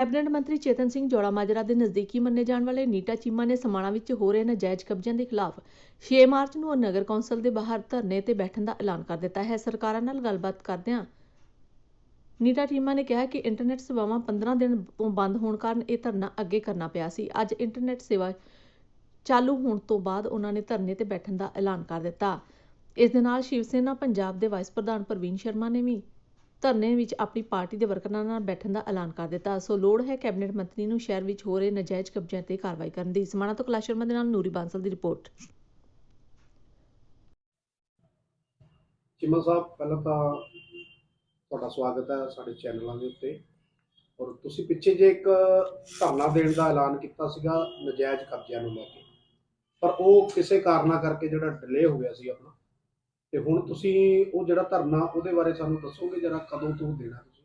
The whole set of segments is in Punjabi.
ਕੈਬਨਿਟ ਮੰਤਰੀ ਚੇਤਨ ਸਿੰਘ ਜੋੜਾ ਮਾਜਰਾ ਦੇ ਨਜ਼ਦੀਕੀ ਮੰਨੇ ਜਾਣ ਵਾਲੇ ਨੀਟਾ ਚੀਮਾ ਨੇ ਸਮਾਣਾ ਵਿੱਚ ਹੋ ਰਹੇ ਨਾਜਾਇਜ਼ ਕਬਜ਼ਿਆਂ ਦੇ ਖਿਲਾਫ 6 ਮਾਰਚ ਨੂੰ ਨਗਰ ਕੌਂਸਲ ਦੇ ਬਾਹਰ ਧਰਨੇ ਤੇ ਬੈਠਣ ਦਾ ਐਲਾਨ ਕਰ ਦਿੱਤਾ ਹੈ। ਸਰਕਾਰਾਂ ਨਾਲ ਗੱਲਬਾਤ ਕਰਦਿਆਂ ਨੀਟਾ ਚੀਮਾ ਨੇ ਕਿਹਾ ਕਿ ਇੰਟਰਨੈਟ ਸੇਵਾਵਾਂ 15 ਦਿਨ ਤੋਂ ਬੰਦ ਹੋਣ ਕਾਰਨ ਇਹ ਧਰਨਾ ਅੱਗੇ ਕਰਨਾ ਪਿਆ ਸੀ। ਅੱਜ ਇੰਟਰਨੈਟ ਸੇਵਾ ਚਾਲੂ ਹੋਣ ਤੋਂ ਬਾਅਦ ਉਹਨਾਂ ਨੇ ਧਰਨੇ ਤੇ ਬੈਠਣ ਦਾ ਐਲਾਨ ਕਰ ਦਿੱਤਾ। ਇਸ ਦੇ ਨਾਲ ਸ਼ਿਵ ਸੈਨਾ ਪੰਜਾਬ ਦੇ ਵਾਈਸ ਪ੍ਰਧਾਨ ਪ੍ਰਵੀਨ ਸ਼ਰਮਾ ਨੇ ਵੀ ਧਰਨੇ ਵਿੱਚ ਆਪਣੀ ਪਾਰਟੀ ਦੇ ਵਰਕਰਾਂ ਨਾਲ ਬੈਠਣ ਦਾ ਐਲਾਨ ਕਰ ਦਿੱਤਾ। ਸੋ ਲੋੜ ਹੈ ਕੈਬਨਿਟ ਮੰਤਰੀ ਨੂੰ ਸ਼ਹਿਰ ਵਿੱਚ ਹੋ ਰਹੇ ਨਾਜਾਇਜ਼ ਕਬਜ਼ਿਆਂ ਤੇ ਕਾਰਵਾਈ ਕਰਨ ਦੀ। ਸਮਾਣਾ ਤੋਂ ਕੈਲਾਸ਼ ਸ਼ਰਮਾ ਦੇ ਨਾਲ ਨੂਰੀ ਬਾਂਸਲ ਦੀ ਰਿਪੋਰਟ। ਚਿਮਾ ਸਾਹਿਬ, ਪਹਿਲਾਂ ਤਾਂ ਤੁਹਾਡਾ ਸਵਾਗਤ ਹੈ ਸਾਡੇ ਚੈਨਲਾਂ ਦੇ ਉੱਤੇ। ਔਰ ਤੁਸੀਂ ਪਿੱਛੇ ਜੇ ਇੱਕ ਧਰਨਾ ਦੇਣ ਦਾ ਐਲਾਨ ਕੀਤਾ ਸੀਗਾ ਨਜਾਇਜ਼ ਕਬਜ਼ਿਆਂ ਨੂੰ ਲੈ ਕੇ। ਪਰ ਉਹ ਕਿਸੇ ਕਾਰਨਾ ਕਰਕੇ ਜਿਹੜਾ ਡਿਲੇ ਹੋ ਗਿਆ ਸੀ ਆਪਣਾ ਤੇ ਹੁਣ ਤੁਸੀਂ ਉਹ ਜਿਹੜਾ ਧਰਨਾ ਉਹਦੇ ਬਾਰੇ ਸਾਨੂੰ ਦੱਸੋਗੇ ਜਰਾ ਕਦੋਂ ਤੋਂ ਦੇਣਾ ਤੁਸੀਂ?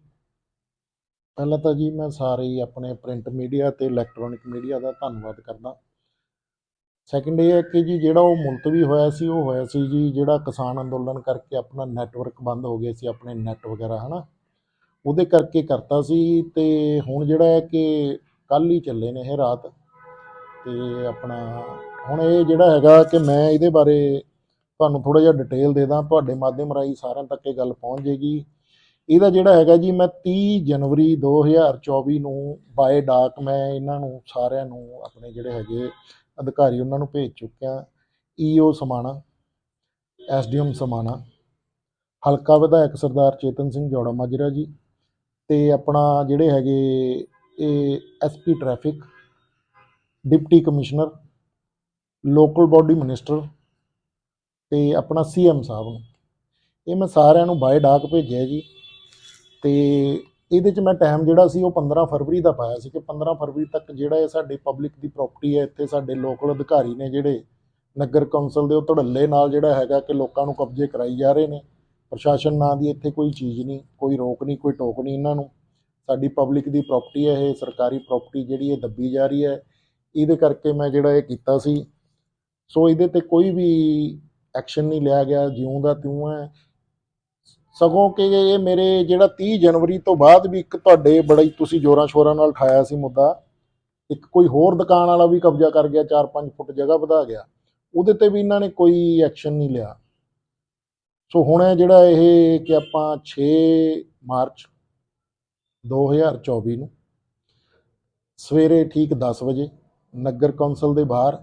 ਪਹਿਲਾਂ ਤਾਂ ਜੀ ਮੈਂ ਸਾਰੇ ਹੀ ਆਪਣੇ ਪ੍ਰਿੰਟ ਮੀਡੀਆ ਤੇ ਇਲੈਕਟ੍ਰੋਨਿਕ ਮੀਡੀਆ ਦਾ ਧੰਨਵਾਦ ਕਰਦਾ। ਸੈਕੰਡ ਇਹ ਹੈ ਕਿ ਜੀ ਜਿਹੜਾ ਉਹ ਮੁਲਤਵੀ ਹੋਇਆ ਸੀ, ਉਹ ਹੋਇਆ ਸੀ ਜੀ ਜਿਹੜਾ ਕਿਸਾਨ ਅੰਦੋਲਨ ਕਰਕੇ ਆਪਣਾ ਨੈਟਵਰਕ ਬੰਦ ਹੋ ਗਿਆ ਸੀ, ਆਪਣੇ ਨੈਟ ਵਗੈਰਾ, ਹਨਾ? ਉਹਦੇ ਕਰਕੇ ਕਰਤਾ ਸੀ ਤੇ ਹੁਣ ਜਿਹੜਾ ਹੈ ਕਿ ਕੱਲ ਹੀ ਚੱਲੇ ਨੇ ਇਹ ਰਾਤ। ਤੇ ਆਪਣਾ ਹੁਣ ਇਹ ਜਿਹੜਾ ਹੈਗਾ ਕਿ ਮੈਂ ਇਹਦੇ ਬਾਰੇ ਤੁਹਾਨੂੰ ਥੋੜਾ ਜਿਹਾ ਡਿਟੇਲ ਦੇ ਦਾਂ, ਤੁਹਾਡੇ ਮਾਧਿਅਮ ਰਾਹੀਂ ਸਾਰਿਆਂ ਤੱਕ ਇਹ ਗੱਲ ਪਹੁੰਚ ਜੇਗੀ ਇਹਦਾ ਜਿਹੜਾ ਹੈਗਾ ਜੀ, ਮੈਂ 30 ਜਨਵਰੀ 2024 ਨੂੰ ਬਾਏ ਡਾਕ ਮੈਂ ਇਹਨਾਂ ਨੂੰ, ਸਾਰਿਆਂ ਨੂੰ ਆਪਣੇ ਜਿਹੜੇ ਹੈਗੇ ਅਧਿਕਾਰੀ ਉਹਨਾਂ ਨੂੰ ਭੇਜ ਚੁੱਕਿਆ। ਈਓ ਸਮਾਣਾ ਐਸਡੀਐਮ ਸਮਾਣਾ, ਹਲਕਾ ਵਿਧਾਇਕ ਸਰਦਾਰ ਚੇਤਨ ਸਿੰਘ ਜੋੜਾ ਮਾਜਰਾ ਜੀ ਤੇ ਆਪਣਾ ਜਿਹੜੇ ਹੈਗੇ ਇਹ SP traffic deputy commissioner local body minister ਤੇ ਆਪਣਾ ਸੀਐਮ ਸਾਹਿਬ ਨੂੰ। ਇਹ ਮੈਂ ਸਾਰਿਆਂ ਨੂੰ ਬਾਏ ਡਾਕ ਭੇਜਿਆ ਜੀ। ਤੇ ਇਹਦੇ 'ਚ ਮੈਂ ਟਾਈਮ ਜਿਹੜਾ ਸੀ ਉਹ 15 ਫਰਵਰੀ ਦਾ ਪਾਇਆ ਸੀ ਕਿ 15 ਫਰਵਰੀ ਤੱਕ ਜਿਹੜਾ ਇਹ ਸਾਡੀ ਪਬਲਿਕ ਦੀ ਪ੍ਰਾਪਰਟੀ ਹੈ, ਇੱਥੇ ਸਾਡੇ ਲੋਕਲ ਅਧਿਕਾਰੀ ਨੇ ਜਿਹੜੇ ਨਗਰ ਕੌਂਸਲ ਦੇ ਉਹ ਧੜੱਲੇ ਨਾਲ ਜਿਹੜਾ ਹੈਗਾ ਕਿ ਲੋਕਾਂ ਨੂੰ ਕਬਜ਼ੇ ਕਰਾਈ ਜਾ ਰਹੇ ਨੇ। ਪ੍ਰਸ਼ਾਸਨ ਨਾਂ ਦੀ ਇੱਥੇ ਕੋਈ ਚੀਜ਼ ਨਹੀਂ, ਕੋਈ ਰੋਕ ਨਹੀਂ, ਕੋਈ ਟੋਕ ਨਹੀਂ ਇਹਨਾਂ ਨੂੰ। ਸਾਡੀ ਪਬਲਿਕ ਦੀ ਪ੍ਰਾਪਰਟੀ ਹੈ, ਇਹ ਸਰਕਾਰੀ ਪ੍ਰਾਪਰਟੀ ਜਿਹੜੀ ਇਹ ਦੱਬੀ ਜਾ ਰਹੀ ਹੈ। ਇਹਦੇ ਕਰਕੇ ਮੈਂ ਜਿਹੜਾ ਇਹ ਕੀਤਾ ਸੀ। ਸੋ ਇਹਦੇ ਤੇ ਕੋਈ ਵੀ ਐਕਸ਼ਨ ਨਹੀਂ ਲਿਆ ਗਿਆ, ਜਿਉਂ ਦਾ ਤਿਉਂ ਹੈ। ਸਗੋਂ ਕਿ ਇਹ ਮੇਰੇ ਜਿਹੜਾ 30 ਜਨਵਰੀ ਤੋਂ ਬਾਅਦ ਵੀ ਇੱਕ ਤੁਹਾਡੇ ਬੜਾ ਹੀ ਤੁਸੀਂ ਜੋਰਾਂ ਸ਼ੋਰਾਂ ਨਾਲ ਠਾਇਆ ਸੀ ਮੁੱਦਾ, ਇੱਕ ਕੋਈ ਹੋਰ ਦੁਕਾਨ ਵਾਲਾ ਵੀ ਕਬਜ਼ਾ ਕਰ ਗਿਆ 4-5 ਫੁੱਟ ਜਗ੍ਹਾ ਵਧਾ ਗਿਆ, ਉਹਦੇ ਤੇ ਵੀ ਇਹਨਾਂ ਨੇ ਕੋਈ ਐਕਸ਼ਨ ਨਹੀਂ ਲਿਆ। ਸੋ ਹੁਣ ਇਹ ਜਿਹੜਾ ਇਹ ਕਿ ਆਪਾਂ 6 ਮਾਰਚ 2024 ਨੂੰ ਸਵੇਰੇ ਠੀਕ 10 ਵਜੇ ਨਗਰ ਕੌਂਸਲ ਦੇ ਬਾਹਰ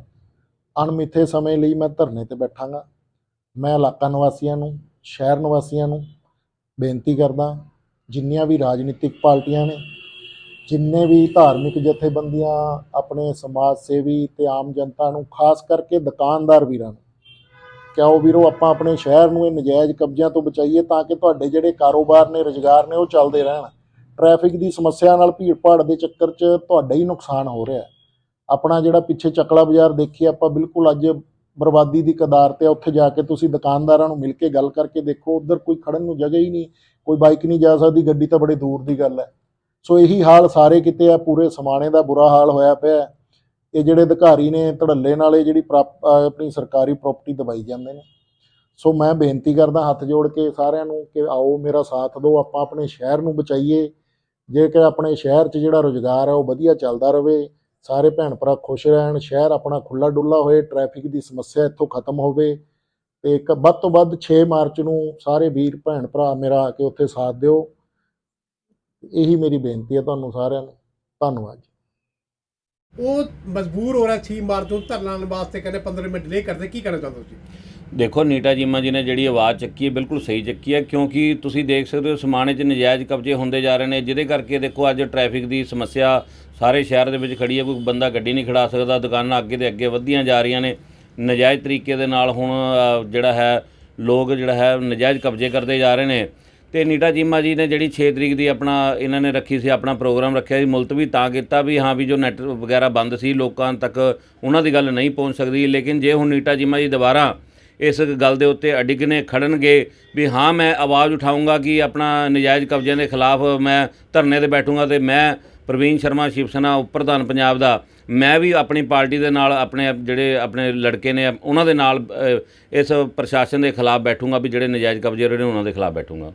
ਅਣਮਿੱਥੇ ਸਮੇਂ ਲਈ ਮੈਂ ਧਰਨੇ ਤੇ ਬੈਠਾਂਗਾ। ਮੈਂ ਇਲਾਕਾ ਨਿਵਾਸੀਆਂ ਨੂੰ, ਸ਼ਹਿਰ ਨਿਵਾਸੀਆਂ ਨੂੰ ਬੇਨਤੀ ਕਰਦਾ ਜਿੰਨੀਆਂ ਵੀ ਰਾਜਨੀਤਿਕ ਪਾਰਟੀਆਂ ਨੇ, ਜਿੰਨੇ ਵੀ ਧਾਰਮਿਕ ਜਥੇਬੰਦੀਆਂ ਆਪਣੇ ਸਮਾਜ ਸੇਵੀ ਤੇ ਆਮ ਜਨਤਾ ਨੂੰ, ਖਾਸ ਕਰਕੇ ਦੁਕਾਨਦਾਰ ਵੀਰਾਂ ਨੂੰ ਕਿ ਆਓ ਵੀਰੋ ਆਪਾਂ ਆਪਣੇ ਸ਼ਹਿਰ ਨੂੰ ਇਹ ਨਜਾਇਜ਼ ਕਬਜ਼ਿਆਂ ਤੋਂ ਬਚਾਈਏ ਤਾਂ ਕਿ ਤੁਹਾਡੇ ਜਿਹੜੇ ਕਾਰੋਬਾਰ ਨੇ, ਰੁਜ਼ਗਾਰ ਨੇ ਉਹ ਚੱਲਦੇ ਰਹਿਣ। ਟ੍ਰੈਫਿਕ ਦੀ ਸਮੱਸਿਆ ਨਾਲ ਭੀੜ ਭਾੜ ਦੇ ਚੱਕਰ 'ਚ ਤੁਹਾਡਾ ਹੀ ਨੁਕਸਾਨ ਹੋ ਰਿਹਾ ਆਪਣਾ ਜਿਹੜਾ ਪਿੱਛੇ ਚੱਕਲਾ ਬਾਜ਼ਾਰ ਦੇਖੀ ਆਪਾਂ, ਬਿਲਕੁਲ ਅੱਜ ਬਰਬਾਦੀ ਦੀ ਕਦਾਰ ਤੇ ਉੱਥੇ ਜਾ ਕੇ ਤੁਸੀਂ ਦੁਕਾਨਦਾਰਾਂ ਨੂੰ ਮਿਲ ਕੇ ਗੱਲ ਕਰਕੇ ਦੇਖੋ, ਉਧਰ ਕੋਈ ਖੜਨ ਨੂੰ ਜਗ੍ਹਾ ਹੀ ਨਹੀਂ, ਕੋਈ ਬਾਈਕ ਨਹੀਂ ਜਾ ਸਕਦੀ, ਗੱਡੀ ਤਾਂ ਬੜੇ ਦੂਰ ਦੀ ਗੱਲ ਹੈ। ਸੋ ਇਹੀ ਹਾਲ ਸਾਰੇ ਕਿਤੇ ਆ, ਪੂਰੇ ਸਮਾਣੇ ਦਾ ਬੁਰਾ ਹਾਲ ਹੋਇਆ ਪਿਆ ਇਹ ਜਿਹੜੇ ਅਧਿਕਾਰੀ ਨੇ, ਧੜੱਲੇ ਨਾਲ ਇਹ ਜਿਹੜੀ ਪ੍ਰਾਪ- ਆਪਣੀ ਸਰਕਾਰੀ ਪ੍ਰਾਪਰਟੀ ਦਬਾਈ ਜਾਂਦੇ ਨੇ। ਸੋ ਮੈਂ ਬੇਨਤੀ ਕਰਦਾ ਹੱਥ ਜੋੜ ਕੇ ਸਾਰਿਆਂ ਨੂੰ ਕਿ ਆਓ, ਮੇਰਾ ਸਾਥ ਦਿਓ, ਆਪਾਂ ਆਪਣੇ ਸ਼ਹਿਰ ਨੂੰ ਬਚਾਈਏ। ਜੇਕਰ ਆਪਣੇ ਸ਼ਹਿਰ 'ਚ ਜਿਹੜਾ ਰੁਜ਼ਗਾਰ ਹੈ, ਉਹ ਵਧੀਆ ਚੱਲਦਾ ਰਹੇ ਸਾਰੇ ਭੈਣ ਭਰਾ ਖੁਸ਼ ਰਹਿਣ, ਸ਼ਹਿਰ ਆਪਣਾ ਖੁੱਲਾ ਡੁੱਲਾ ਹੋਏ ਟ੍ਰੈਫਿਕ ਦੀ ਸਮੱਸਿਆ ਇੱਥੋਂ ਖਤਮ ਹੋਵੇ। ਤੇ ਇੱਕ ਵੱਧ ਤੋਂ ਵੱਧ 6 ਮਾਰਚ ਨੂੰ ਸਾਰੇ ਵੀਰ, ਭੈਣ ਭਰਾ ਮੇਰਾ ਆ ਕੇ ਉੱਥੇ ਸਾਥ ਦਿਓ। ਇਹੀ ਮੇਰੀ ਬੇਨਤੀ ਹੈ ਤੁਹਾਨੂੰ ਸਾਰਿਆਂ ਨੂੰ। ਧੰਨਵਾਦ ਉਹ ਮਜਬੂਰ ਹੋ ਰਿਹਾ 6 ਮਾਰਚ ਨੂੰ ਧਰਨਾ ਲਾਉਣ ਵਾਸਤੇ, ਕਹਿੰਦੇ 15 ਮਿੰਟ ਡਿਲੇ ਕਰਦੇ, ਕੀ ਕਹਿਣਾ ਚਾਹੁੰਦੇ ਤੁਸੀਂ? ਦੇਖੋ, ਨੀਟਾ ਜੀਮਾ ਜੀ ਨੇ ਜਿਹੜੀ ਆਵਾਜ਼ ਚੱਕੀ ਹੈ, ਬਿਲਕੁਲ ਸਹੀ ਚੱਕੀ ਹੈ, ਕਿਉਂਕਿ ਤੁਸੀਂ ਦੇਖ ਸਕਦੇ ਹੋ, ਸਮਾਣੇ 'ਚ ਨਜਾਇਜ਼ ਕਬਜ਼ੇ ਹੁੰਦੇ ਜਾ ਰਹੇ ਨੇ। ਜਿਹਦੇ ਕਰਕੇ ਦੇਖੋ, ਅੱਜ ਟ੍ਰੈਫਿਕ ਦੀ ਸਮੱਸਿਆ ਸਾਰੇ ਸ਼ਹਿਰ ਦੇ ਵਿੱਚ ਖੜੀ ਹੈ, ਕੋਈ ਬੰਦਾ ਗੱਡੀ ਨਹੀਂ ਖੜਾ ਸਕਦਾ, ਦੁਕਾਨਾਂ ਅੱਗੇ ਦੇ ਅੱਗੇ ਵਧੀਆਂ ਜਾ ਰਹੀਆਂ ਨੇ। ਨਜਾਇਜ਼ ਤਰੀਕੇ ਦੇ ਨਾਲ ਹੁਣ ਜਿਹੜਾ ਹੈ, ਲੋਕ ਜਿਹੜਾ ਹੈ, ਨਜਾਇਜ਼ ਕਬਜ਼ੇ ਕਰਦੇ ਜਾ ਰਹੇ ਨੇ। ਤੇ ਨੀਟਾ ਜੀਮਾ ਜੀ ਨੇ ਜਿਹੜੀ 6 ਤਰੀਕ ਦੀ ਆਪਣਾ, ਇਹਨਾਂ ਨੇ ਰੱਖੀ ਸੀ, ਆਪਣਾ ਪ੍ਰੋਗਰਾਮ ਰੱਖਿਆ ਸੀ, ਮੁਲਤਵੀ ਤਾਂ ਕੀਤਾ ਵੀ, ਹਾਂ ਵੀ ਜੋ ਨੈਟ ਵਗੈਰਾ ਬੰਦ ਸੀ, ਲੋਕਾਂ ਤੱਕ ਉਹਨਾਂ ਦੀ ਗੱਲ ਨਹੀਂ ਪਹੁੰਚ ਸਕਦੀ। ਲੇਕਿਨ ਜੇ ਹੁਣ ਨੀਟਾ ਜੀਮਾ ਜੀ ਦੁਬਾਰਾ ਇਸ ਗੱਲ ਦੇ ਉੱਤੇ ਅਡਿਗਨੇ ਖੜਨਗੇ ਵੀ ਹਾਂ, ਮੈਂ ਆਵਾਜ਼ ਉਠਾਊਂਗਾ ਕਿ ਆਪਣਾ ਨਜਾਇਜ਼ ਕਬਜ਼ਿਆਂ ਦੇ ਖਿਲਾਫ ਮੈਂ ਧਰਨੇ ਤੇ ਬੈਠੂੰਗਾ ਤੇ ਮੈਂ ਪ੍ਰਵੀਨ ਸ਼ਰਮਾ ਸ਼ਿਵ ਸੈਨਾ ਉਪ ਪ੍ਰਧਾਨ ਪੰਜਾਬ ਦਾ, ਮੈਂ ਵੀ ਆਪਣੀ ਪਾਰਟੀ ਦੇ ਨਾਲ ਆਪਣੇ ਜਿਹੜੇ ਆਪਣੇ ਲੜਕੇ ਨੇ, ਉਹਨਾਂ ਦੇ ਨਾਲ ਇਸ ਪ੍ਰਸ਼ਾਸਨ ਦੇ ਖਿਲਾਫ ਬੈਠੂੰਗਾ ਵੀ ਜਿਹੜੇ ਨਜਾਇਜ਼ ਕਬਜ਼ੇ ਰਹੇ ਨੇ, ਉਹਨਾਂ ਦੇ ਖਿਲਾਫ ਬੈਠੂੰਗਾ।